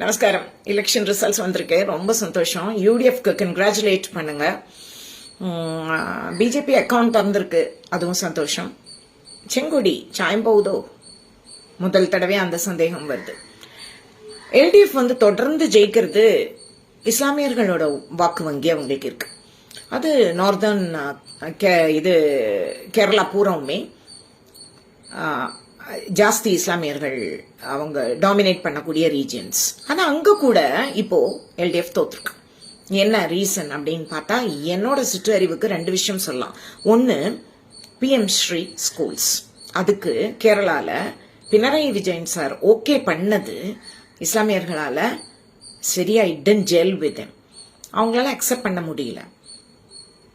நமஸ்காரம். Election results வந்திருக்கு. ரொம்ப சந்தோஷம். யூடிஎஃப்க்கு கங்க்ராச்சுலேட் பண்ணுங்க. பிஜேபி அக்கௌண்ட் திறந்திருக்கு. அதுவும் சந்தோஷம். செங்கொடி சாயம் போகுதோ முதல் தடவை அந்த சந்தேகம் வருது. எல்டிஎஃப் வந்து தொடர்ந்து ஜெயிக்கிறது இஸ்லாமியர்களோட வாக்கு வங்கி அவங்களுக்கு இருக்கு. அது நார்தர்ன் இது கேரளா பூராவுமே. ஜாஸ்தி இஸ்லாமியர்கள் அவங்க டாமினேட் பண்ணக்கூடிய ரீஜியன்ஸ் ஆனால் அங்கே கூட இப்போ எல்டிஎஃப் தோத்துருக்கு. என்ன ரீசன் அப்படின்னு பார்த்தா என்னோட சிற்றறிவுக்கு ரெண்டு விஷயம் சொல்லலாம். ஒன்று பிஎம் ஸ்ரீ ஸ்கூல்ஸ் அதுக்கு கேரளாவில் பினராயி விஜயன் சார் ஓகே பண்ணது இஸ்லாமியர்களால் சரியா இடன் ஜெல் வித் அவங்களால அக்செப்ட் பண்ண முடியல.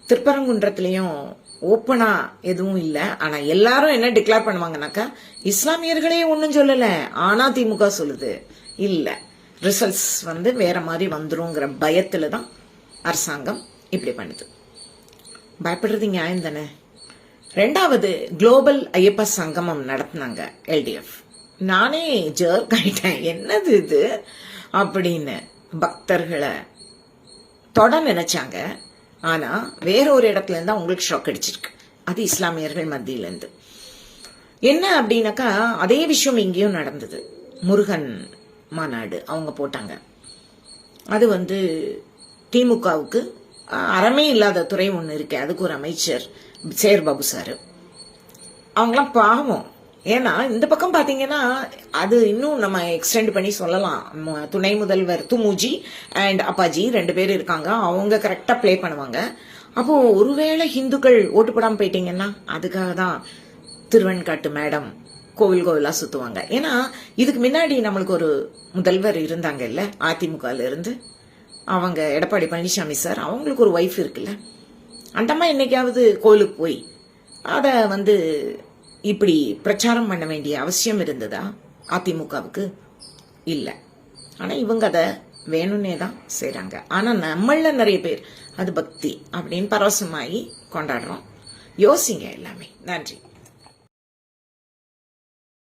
திருப்பரங்குன்றத்துலேயும் ஓப்பனா எதுவும் இல்லை. ஆனா எல்லாரும் என்ன டிக்ளேர் பண்ணுவாங்கன்னாக்கா இஸ்லாமியர்களே ஒன்றும் சொல்லல. ஆனா திமுக சொல்லுது. இல்ல. ரிசல்ட்ஸ் வந்து வேற மாதிரி வந்துருங்கிற பயத்துல தான் அரசாங்கம் இப்படி பண்ணுது. பயப்படுறது நியாயம் தானே? ரெண்டாவது குளோபல் ஐயப்ப சங்கமம் நடத்தினாங்க எல்டிஎஃப் நானே ஜர்க் ஆயிட்டேன். என்னது இது? அப்படின்னு பக்தர்களை தொட நினைச்சாங்க. ஆனா வேற ஒரு இடத்துல இருந்தா உங்களுக்கு ஷாக் அடிச்சிருக்கு. அது இஸ்லாமியர்கள் மத்தியிலேருந்து. என்ன அப்படின்னாக்கா அதே விஷயம் இங்கேயும் நடந்தது. முருகன் மாநாடு அவங்க போட்டாங்க. அது வந்து திமுகவுக்கு அறமே இல்லாத துறை ஒன்று இருக்கு. அதுக்கு ஒரு அமைச்சர் சேர்பாபு சார். அவங்களாம் பாவம். ஏன்னா இந்த பக்கம் பார்த்தீங்கன்னா அது இன்னும் நம்ம எக்ஸ்டெண்ட் பண்ணி சொல்லலாம். துணை முதல்வர் துமுஜி அண்ட் அப்பாஜி ரெண்டு பேர் இருக்காங்க. அவங்க கரெக்டாக ப்ளே பண்ணுவாங்க. அப்போது ஒருவேளை ஹிந்துக்கள் ஓட்டு போடாமல் போயிட்டீங்கன்னா அதுக்காக தான் திருவெண்காட்டு மேடம் கோவில் கோவிலாக சுற்றுவாங்க ஏன்னா இதுக்கு முன்னாடி நம்மளுக்கு ஒரு முதல்வர் இருந்தாங்க இல்லை அதிமுகலேருந்து அவங்க எடப்பாடி பழனிசாமி சார் அவங்களுக்கு ஒரு ஒய்ஃப் இருக்குல்ல. அந்தம்மா என்னைக்காவது கோவிலுக்கு போய் அதை வந்து இப்படி பிரச்சாரம் பண்ண வேண்டிய அவசியம் இருந்ததா? அதிமுகவுக்கு இல்லை. ஆனால் இவங்க அதை வேணும்னே தான் செய்கிறாங்க ஆனால் நம்மள நிறைய பேர் அது பக்தி அப்படின்னு பரவசமாகி கொண்டாடுறோம். யோசிங்க எல்லாமே. நன்றி.